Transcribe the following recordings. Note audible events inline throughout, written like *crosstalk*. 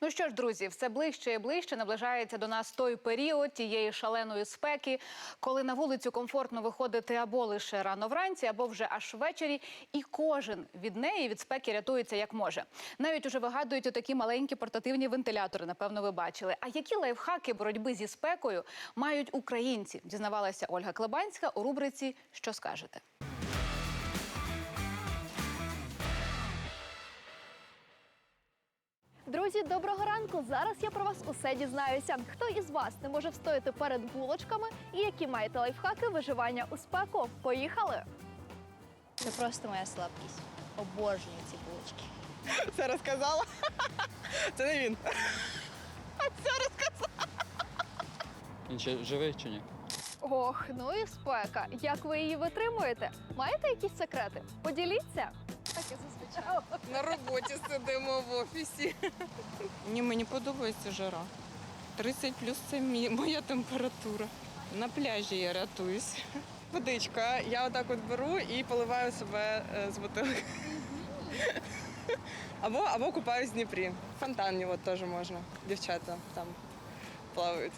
Ну що ж, друзі, все ближче і ближче наближається до нас той період тієї шаленої спеки, коли на вулицю комфортно виходити або лише рано вранці, або вже аж ввечері, і кожен від неї від спеки рятується як може. Навіть уже вигадують такі маленькі портативні вентилятори. Напевно, ви бачили. А які лайфхаки боротьби зі спекою мають українці? Дізнавалася Ольга Клебанська у рубриці Що скажете? Друзі, доброго ранку! Зараз я про вас усе дізнаюся. Хто із вас не може встояти перед булочками і які маєте лайфхаки виживання у спеку? Поїхали! Це просто моя слабкість. Обожнюю ці булочки. Це розказала. Це не він. Це розказала. Він ще живий чи ні? Ох, ну і спека. Як ви її витримуєте? Маєте якісь секрети? Поділіться. Зазвичай. На роботі сидимо в офісі. Ні, мені подобається жара. 30 плюс це мій- моя температура. На пляжі я рятуюсь. Водичка. Я отак от беру і поливаю себе е, з бутилки. Або, або купаюсь в Дніпрі. В Фонтані от теж можна. Дівчата там плавають.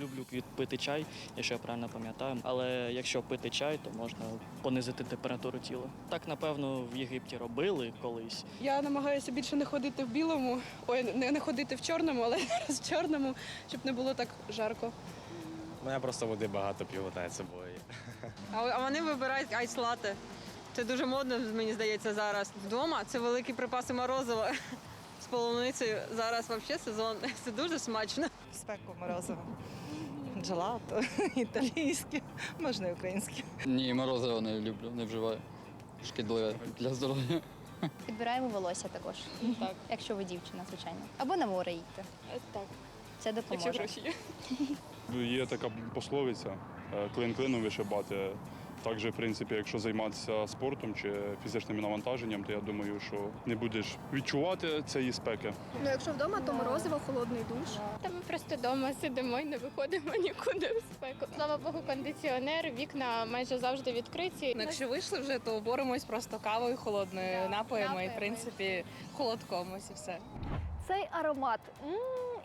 Люблю пити чай, якщо я правильно пам'ятаю. Але якщо пити чай, то можна понизити температуру тіла. Так, напевно, в Єгипті робили колись. Я намагаюся більше не ходити в білому, ой, не, не ходити в чорному, але *laughs* зараз в чорному, щоб не було так жарко. Ну, я просто води багато п'ю, та з собою. А, а вони вибирають айс-лати. Це дуже модно, мені здається, зараз. Вдома це великі припаси морозива *laughs* з полуницею. Зараз взагалі сезон. *laughs* Це дуже смачно. Спеку морозиво. Джелато, *laughs* італійське, можна і українське. Ні, морозиво не люблю, не вживаю. Шкідливе для здоров'я. Підбираємо волосся також. Так. Якщо ви дівчина, звичайно. Або на море їдьте. Так, Це допоможе. якщо гроші є. Є така пословиця е, клин клином вишибати. Також, в принципі, якщо займатися спортом чи фізичним навантаженням, то я думаю, що не будеш відчувати цієї спеки. Ну, якщо вдома, то морозиво, холодний душ. Та ми просто вдома сидимо і не виходимо нікуди в спеку. Слава Богу, кондиціонер, вікна майже завжди відкриті. Ну, якщо вийшли вже, то боремось просто кавою холодною, Да, напоями і, в принципі, холодком ось і все. Цей аромат. м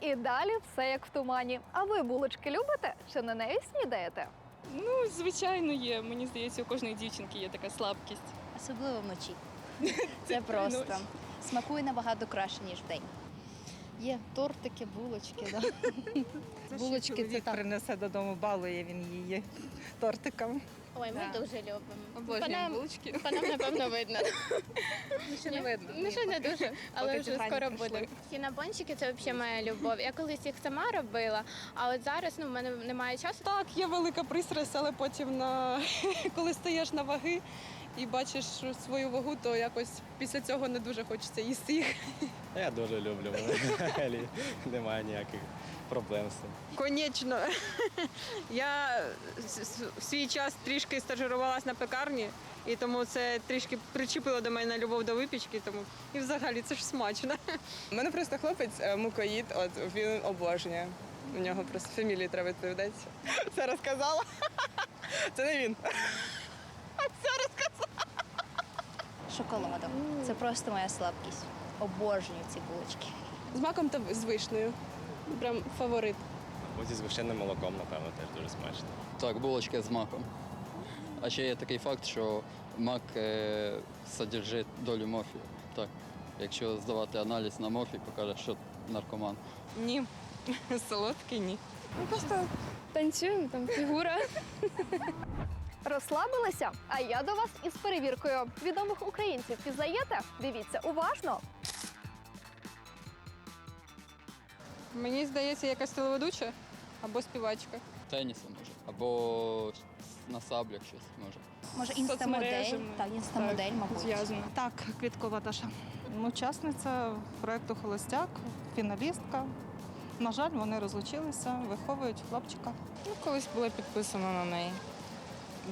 і далі все як в тумані. А ви булочки любите чи на неї снідаєте? Ну, звичайно, є. Мені здається, у кожної дівчинки є така слабкість. Особливо вночі. *laughs* Це просто. Смакує набагато краще, ніж вдень. Є тортики, булочки. Да. *laughs* Булочки це принесе додому, балує він її тортиком. Ой, ми дуже любимо. Обожнюємо По нам- булочки. По нам, напевно, видно. Ще не видно. Ну, ще не дуже, але Поки вже скоро буде. Хінабончики це взагалі моя любов. Я колись їх сама робила, а от зараз ну, в мене немає часу. Так, є велика пристрасть, але потім на *laughs* коли стаєш на ваги і бачиш свою вагу, то якось після цього не дуже хочеться їсти їх. Я дуже люблю. Взагалі Немає ніяких проблем з цим. Конечно. Я в свій час трішки стажирувалась на пекарні, і тому це трішки причепило до мене любов до випічки. Тому і взагалі це ж смачно. У мене просто хлопець е, мукоїд, от він обожнює. У нього просто фамілії треба відповідати. Це розказала. Це не він. Шоколадом. Це просто моя слабкість. Обожнюю ці булочки. З маком та з вишнею. Прям фаворит. Мабуть, з вишенним молоком, напевно, теж дуже смачно. Так, булочки з маком. А ще є такий факт, що мак е, содержить долю морфію. Так. Якщо здавати аналіз на морфій, покаже, що наркоман. Ні. *laughs* Солодкий ні. Просто Танцюємо, там фігура. *laughs* Розслабилися? А я до вас із перевіркою. Відомих українців пізнаєте? Дивіться уважно. Мені здається, якась телеведуча або співачка. Тенісом може. Або на саблях щось може. Може, інстамодель? Соцмережами. Так, інстамодель, мабуть. Зв'язано. Так, Квіткова Даша. Учасниця проєкту Холостяк, фіналістка. На жаль, вони розлучилися, виховують хлопчика. Ну, колись була підписана на неї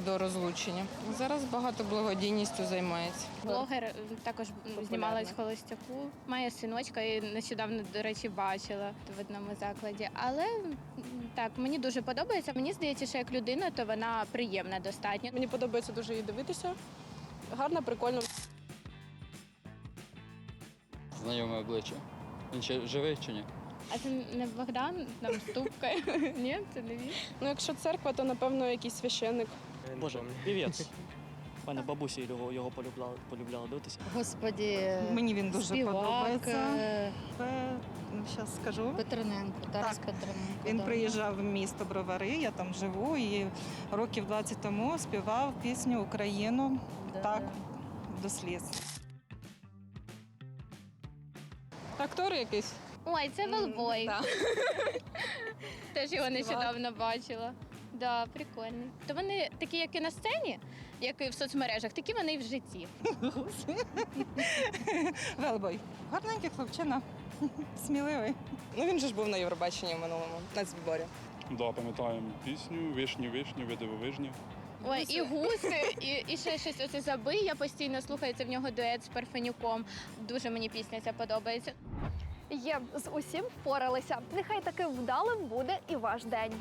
до розлучення. Зараз багато благодійністю займається. Блогер також знімалась в холостяку. Має синочка і нещодавно, до речі, бачила в одному закладі. Але так, мені дуже подобається. Мені здається, що як людина, то вона приємна достатньо. Мені подобається дуже її дивитися. Гарно, прикольно. Знайоме обличчя. Він ще живий чи ні? А це не Богдан, там ступка. *laughs* Ні, це не він. Ну, якщо церква, то напевно якийсь священник. Боже, півець. Мене *laughs* бабусі його, його полюбляли, полюбляли дивитися. Господі, Мені він дуже співак, подобається. е, Зараз скажу. Петрененко, Тарас Так. Петрененко. Він да. приїжджав в місто Бровари, я там живу, і років 20 тому співав пісню Україну Да, так. да. до сліз. Актор якийсь. Ой, це Велбой. Да. *laughs* Теж його нещодавно бачила. Да, прикольний. То вони такі, як і на сцені, як і в соцмережах, такі вони і в житті. *laughs* Велбой. Гарненький хлопчина, *laughs* сміливий. Ну він же ж був на Євробаченні в минулому, на зборі. Да, пам'ятаємо пісню Вишні, вишні, видиво вижні. Ой, і гуси, *laughs* і, і ще щось оце забий. Я постійно слухаю це в нього дует з Парфенюком. Дуже мені пісня ця подобається. Є з усім впоралися. Нехай таким вдалим буде і ваш день.